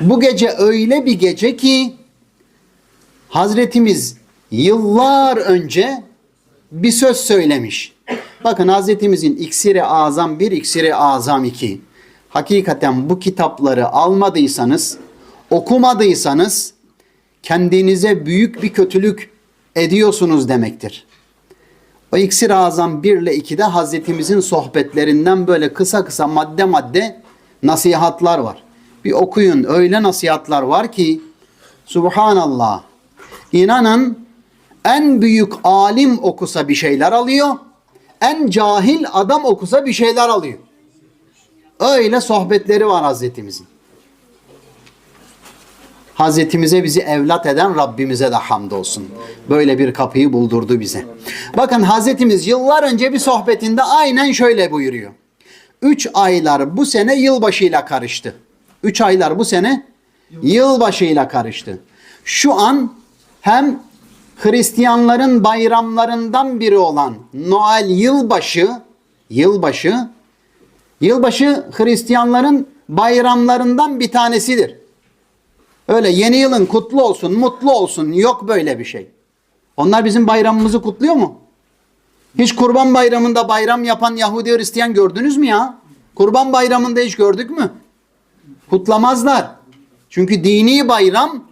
Bu gece öyle bir gece ki Hazretimiz yıllar önce bir söz söylemiş. Bakın Hazretimizin iksiri azam 1, iksiri azam 2. Hakikaten bu kitapları almadıysanız, okumadıysanız kendinize büyük bir kötülük ediyorsunuz demektir. O iksir azam 1 ile 2'de Hazretimizin sohbetlerinden böyle kısa kısa madde madde nasihatlar var. Bir okuyun öyle nasihatlar var ki Subhanallah. İnanın en büyük alim okusa bir şeyler alıyor. En cahil adam okusa bir şeyler alıyor. Öyle sohbetleri var Hazretimizin. Hazretimize bizi evlat eden Rabbimize de hamdolsun. Böyle bir kapıyı buldurdu bize. Bakın Hazretimiz yıllar önce bir sohbetinde aynen şöyle buyuruyor. Üç aylar bu sene yılbaşıyla karıştı. Üç aylar bu sene yılbaşıyla karıştı. Şu an hem Hristiyanların bayramlarından biri olan Noel yılbaşı, yılbaşı, yılbaşı Hristiyanların bayramlarından bir tanesidir. Öyle yeni yılın kutlu olsun, mutlu olsun yok böyle bir şey. Onlar bizim bayramımızı kutluyor mu? Hiç kurban bayramında bayram yapan Yahudi Hristiyan gördünüz mü ya? Kurban bayramında hiç gördük mü? Kutlamazlar. Çünkü dini bayram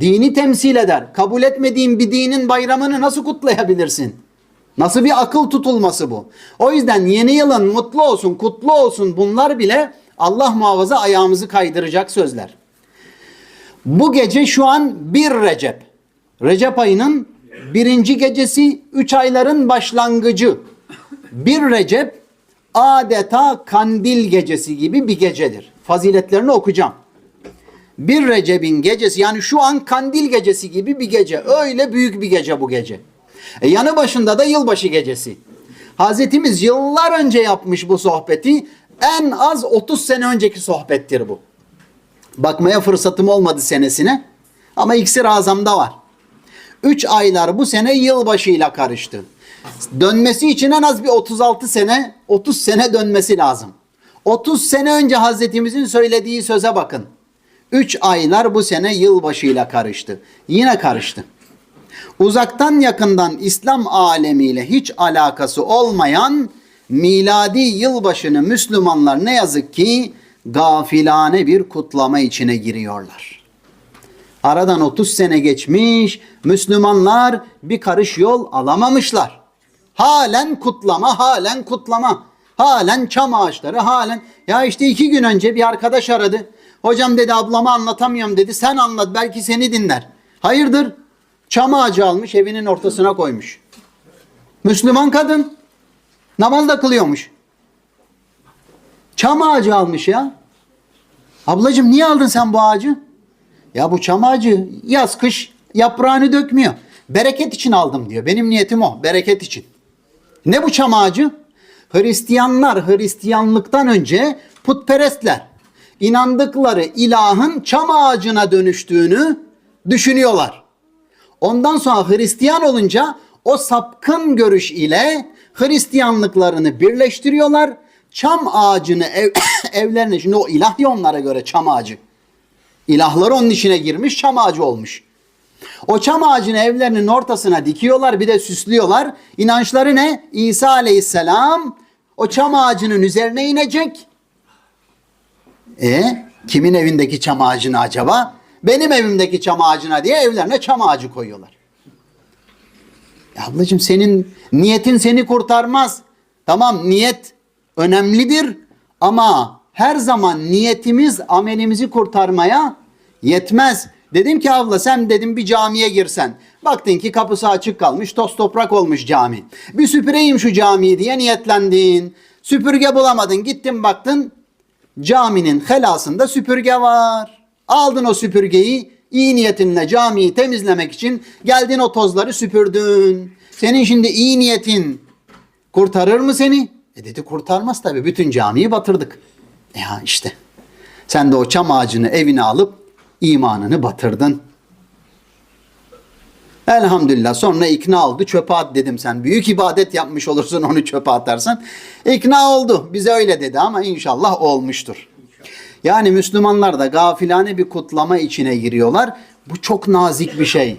dini temsil eder. Kabul etmediğin bir dinin bayramını nasıl kutlayabilirsin? Nasıl bir akıl tutulması bu? O yüzden yeni yılın mutlu olsun, kutlu olsun bunlar bile Allah muhafaza ayağımızı kaydıracak sözler. Bu gece şu an 1 Recep. Recep ayının birinci gecesi, üç ayların başlangıcı. 1 Recep adeta kandil gecesi gibi bir gecedir. Faziletlerini okuyacağım. 1 Recep'in gecesi yani şu an kandil gecesi gibi bir gece. Öyle büyük bir gece bu gece. E yanı başında da yılbaşı gecesi. Hazretimiz yıllar önce yapmış bu sohbeti. En az 30 sene önceki sohbettir bu. Bakmaya fırsatım olmadı senesine. Ama iksir azamda var. 3 aylar bu sene yılbaşıyla karıştı. Dönmesi için en az bir 36 sene, 30 sene dönmesi lazım. 30 sene önce Hazretimizin söylediği söze bakın. 3 aylar bu sene yılbaşıyla karıştı. Yine karıştı. Uzaktan yakından İslam alemiyle hiç alakası olmayan miladi yılbaşını Müslümanlar ne yazık ki gafilane bir kutlama içine giriyorlar. Aradan 30 sene geçmiş, Müslümanlar bir karış yol alamamışlar. Halen kutlama, halen kutlama. Halen çam ağaçları, halen. Ya işte iki gün önce bir arkadaş aradı. Hocam dedi ablama anlatamıyorum dedi. Sen anlat belki seni dinler. Hayırdır? Çam ağacı almış evinin ortasına koymuş. Müslüman kadın. Namaz da kılıyormuş. Çam ağacı almış ya. Ablacığım niye aldın sen bu ağacı? Ya bu çam ağacı yaz kış yaprağını dökmüyor. Bereket için aldım diyor. Benim niyetim o. Bereket için. Ne bu çam ağacı? Hristiyanlar Hristiyanlıktan önce putperestler inandıkları ilahın çam ağacına dönüştüğünü düşünüyorlar. Ondan sonra Hristiyan olunca o sapkın görüş ile Hristiyanlıklarını birleştiriyorlar. Çam ağacını ev, evlerine şimdi o ilah ya onlara göre çam ağacı. İlahları onun içine girmiş çam ağacı olmuş. O çam ağacını evlerinin ortasına dikiyorlar bir de süslüyorlar. İnançları ne? İsa aleyhisselam o çam ağacının üzerine inecek. E kimin evindeki çam ağacını acaba? Benim evimdeki çam ağacına diye evlerine çam ağacı koyuyorlar. Ya ablacığım senin niyetin seni kurtarmaz. Tamam niyet önemlidir ama her zaman niyetimiz amelimizi kurtarmaya yetmez. Dedim ki abla sen dedim bir camiye girsen. Baktın ki kapısı açık kalmış toz toprak olmuş cami. Bir süpüreyim şu camiyi diye niyetlendin. Süpürge bulamadın gittin baktın caminin helasında süpürge var. Aldın o süpürgeyi iyi niyetinle camiyi temizlemek için geldin o tozları süpürdün. Senin şimdi iyi niyetin kurtarır mı seni? E dedi kurtarmaz tabii. Bütün camiyi batırdık. Ya işte. Sen de o çam ağacını evine alıp imanını batırdın. Elhamdülillah sonra ikna oldu çöpe at dedim sen büyük ibadet yapmış olursun onu çöpe atarsan. İkna oldu bize öyle dedi ama inşallah olmuştur. Yani Müslümanlar da gafilane bir kutlama içine giriyorlar. Bu çok nazik bir şey.